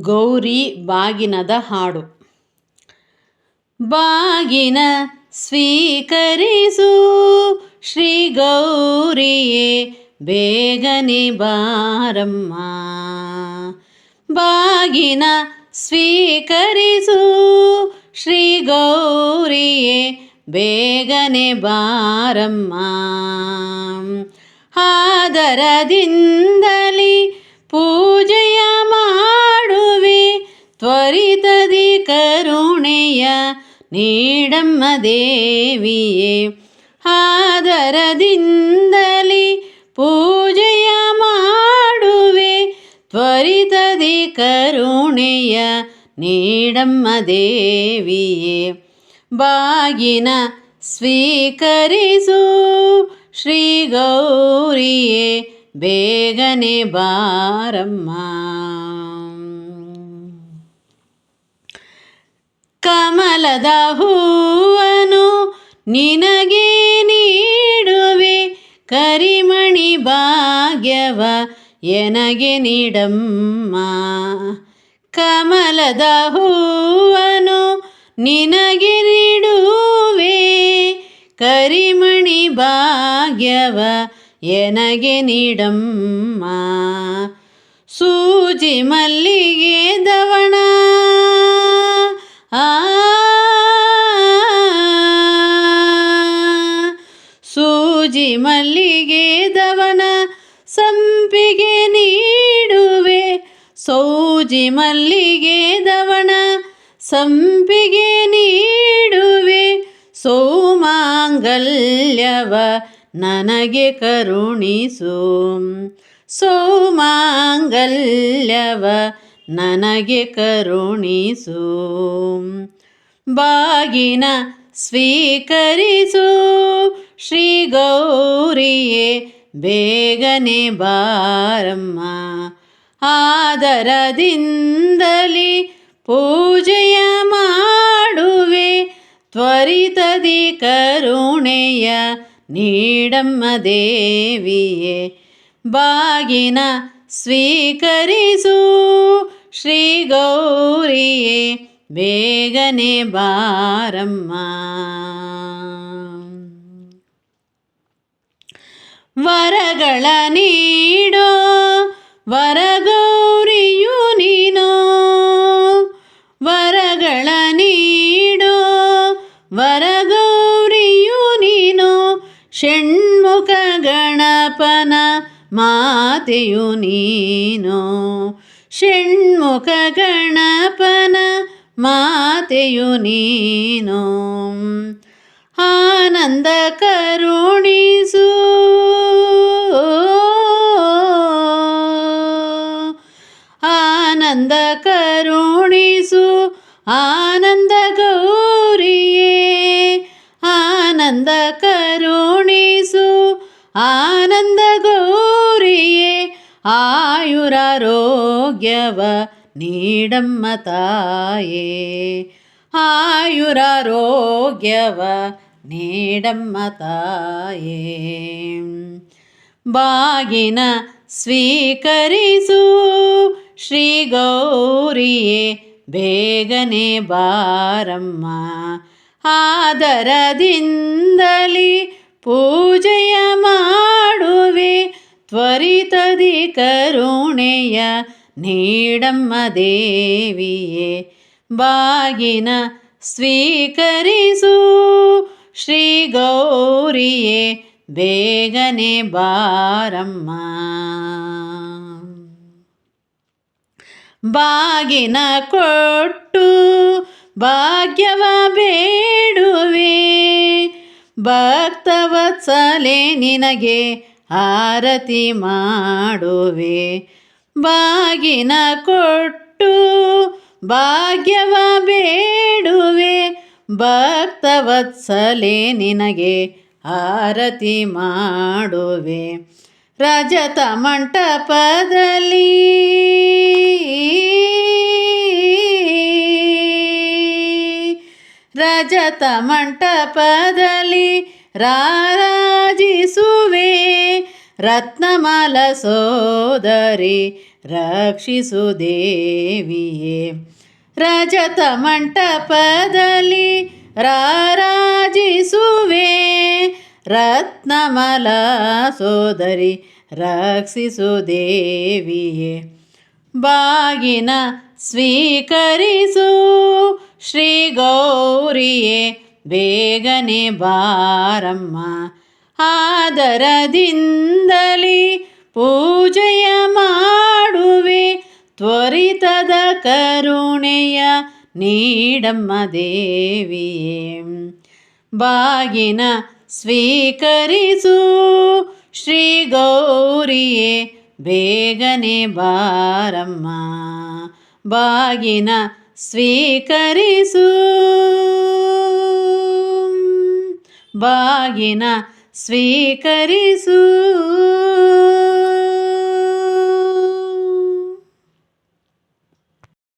ಗೌರಿ ಬಾಗಿನದ ಹಾಡು. ಬಾಗಿನ ಸ್ವೀಕರಿಸು ಶ್ರೀ ಗೌರಿಯೇ, ಬೇಗನೆ ಬಾರಮ್ಮ. ಬಾಗಿನ ಸ್ವೀಕರಿಸು ಶ್ರೀ ಗೌರಿಯೇ, ಬೇಗನೆ ಬಾರಮ್ಮ. ಆದರದಿಂದಲಿ ಪೂಜೆಯ ನೀಡಮ್ಮ ದೇವಿಯೇ ಆದರದಿಂದಲಿ ಪೂಜೆಯ ಮಾಡುವೆ. ತ್ವರಿತದಿ ಕರುಣೆಯ ನೀಡಮ್ಮ ದೇವಿಯೇ ಬಾಗಿನ ಸ್ವೀಕರಿಸು. ಶ್ರೀ ಗೌರಿಯೇ ಬೇಗನೆ ಬಾರಮ್ಮ. ಕಮಲದ ಹೂವನು ನಿನಗೆ ನೀಡುವೆ ಕರಿಮಣಿ ಭಾಗ್ಯವ ಎನಗೆ ನೀಡಮ್ಮ. ಕಮಲದ ಹೂವನು ನಿನಗೆ ನೀಡುವೆ ಕರಿಮಣಿ ಭಾಗ್ಯವ ಎನಗೆ ನೀಡಮ್ಮ. ಸೂಜಿ ಮಲ್ಲಿಗೆ ದವಣ ಸಂಪಿಗೆ ನೀಡುವೆ. ಸೌಜಿ ಮಲ್ಲಿಗೆ ದವಣ ಸಂಪಿಗೆ ನೀಡುವೆ. ಸೌಮಾಂಗಲ್ಯವ ನನಗೆ ಕರುಣಿಸು. ಸೌಮಾಂಗಲ್ಯವ ನನಗೆ ಕರುಣಿಸು. ಬಾಗಿನ ಸ್ವೀಕರಿಸು ಶ್ರೀ ಗೌರಿಯೇ. ಬೇಗನೆ ಬಾರಮ್ಮ. ಆದರದಿಂದಲಿ ಪೂಜೆಯ ಮಾಡುವೆ. ತ್ವರಿತದಿ ಕರುಣೆಯ ನೀಡಮ್ಮ ದೇವಿಯೇ. ಬಾಗಿನ ಸ್ವೀಕರಿಸು ಶ್ರೀ ಗೌರಿಯೇ. ಬೇಗನೆ ಬಾರಮ್ಮ. ವರಗಳ ನೀಡೋ ವರಗೌರಿಯು ನೀನೋ. ವರಗಳ ನೀಡೋ ವರಗೌರಿಯು ನೀನೋ. ಷಣ್ಮುಖ ಗಣಪನ ಮಾತೆಯು ನೀನೋ. ಷಣ್ಮುಖ ಗಣಪನ ಮಾತೆಯು ನೀನೋ. ಆನಂದ ಕರುಣಿಸು ಆನಂದ ಕರುಣಿಸು, ಆನಂದ ಗೌರಿಯೇ. ಆನಂದ ಕರುಣಿಸು, ಆನಂದ ಗೌರಿಯೇ. ಆಯುರಾರೋಗ್ಯವ ನೀಡಮ್ಮ ತಾಯೇ. ಆಯುರಾರೋಗ್ಯವ ನೀಡಮ್ಮ ತಾಯೇ. ಬಾಗಿನ ಸ್ವೀಕರಿಸು ಶ್ರೀ ಗೌರಿಯೇ ಬೇಗನೆ ಬಾರಮ್ಮ. ಆದರದಿಂದಲಿ ಪೂಜೆಯ ಮಾಡುವೆ, ತ್ವರಿತದಿ ಕರುಣೆಯ ನೀಡಮ್ಮ ದೇವಿಯೇ. ಬಾಗಿನ ಸ್ವೀಕರಿಸು ಶ್ರೀ ಗೌರಿಯೇ ಬೇಗನೆ ಬಾರಮ್ಮ. ಬಾಗಿನ ಕೊಟ್ಟು ಭಾಗ್ಯವ ಬೇಡುವೆ. ಭಕ್ತವತ್ಸಲೆ ನಿನಗೆ ಆರತಿ ಮಾಡುವೆ. ಬಾಗಿನ ಕೊಟ್ಟು ಭಾಗ್ಯವ ಬೇಡುವೆ. ಭಕ್ತವತ್ಸಲೆ ನಿನಗೆ ಆರತಿ ಮಾಡುವೆ. ರಜತ ಮಂಟಪದಲ್ಲಿ ರಜತ ಮಂಟಪದಲ್ಲಿ ರಾರಾಜಿಸುವೆ. ರತ್ನಮಾಲ ಸೋದರಿ ರಕ್ಷಿಸು ದೇವಿಯೇ ರಜತ ಮಂಟಪದಲ್ಲಿ ರಾರಾಜಿಸುವೆ ರತ್ನಮಲ ಸೋದರಿ ರಕ್ಷಿಸು ದೇವಿಯೇ. ಬಾಗಿನ ಸ್ವೀಕರಿಸು ಶ್ರೀ ಗೌರಿಯೇ. ಬೇಗನೆ ಬಾರಮ್ಮ. ಆದರದಿಂದಲೇ ಪೂಜೆಯ ಮಾಡುವೆ. ತ್ವರಿತದ ಕರುಣೆಯ ನೀಡಮ್ಮ ದೇವಿಯೇ. ಬಾಗಿನ ಸ್ವೀಕರಿಸು. ಶ್ರೀ ಗೌರಿಯೇ ಬೇಗನೆ ಬಾರಮ್ಮ. ಬಾಗಿನ ಸ್ವೀಕರಿಸು. ಬಾಗಿನ ಸ್ವೀಕರಿಸು.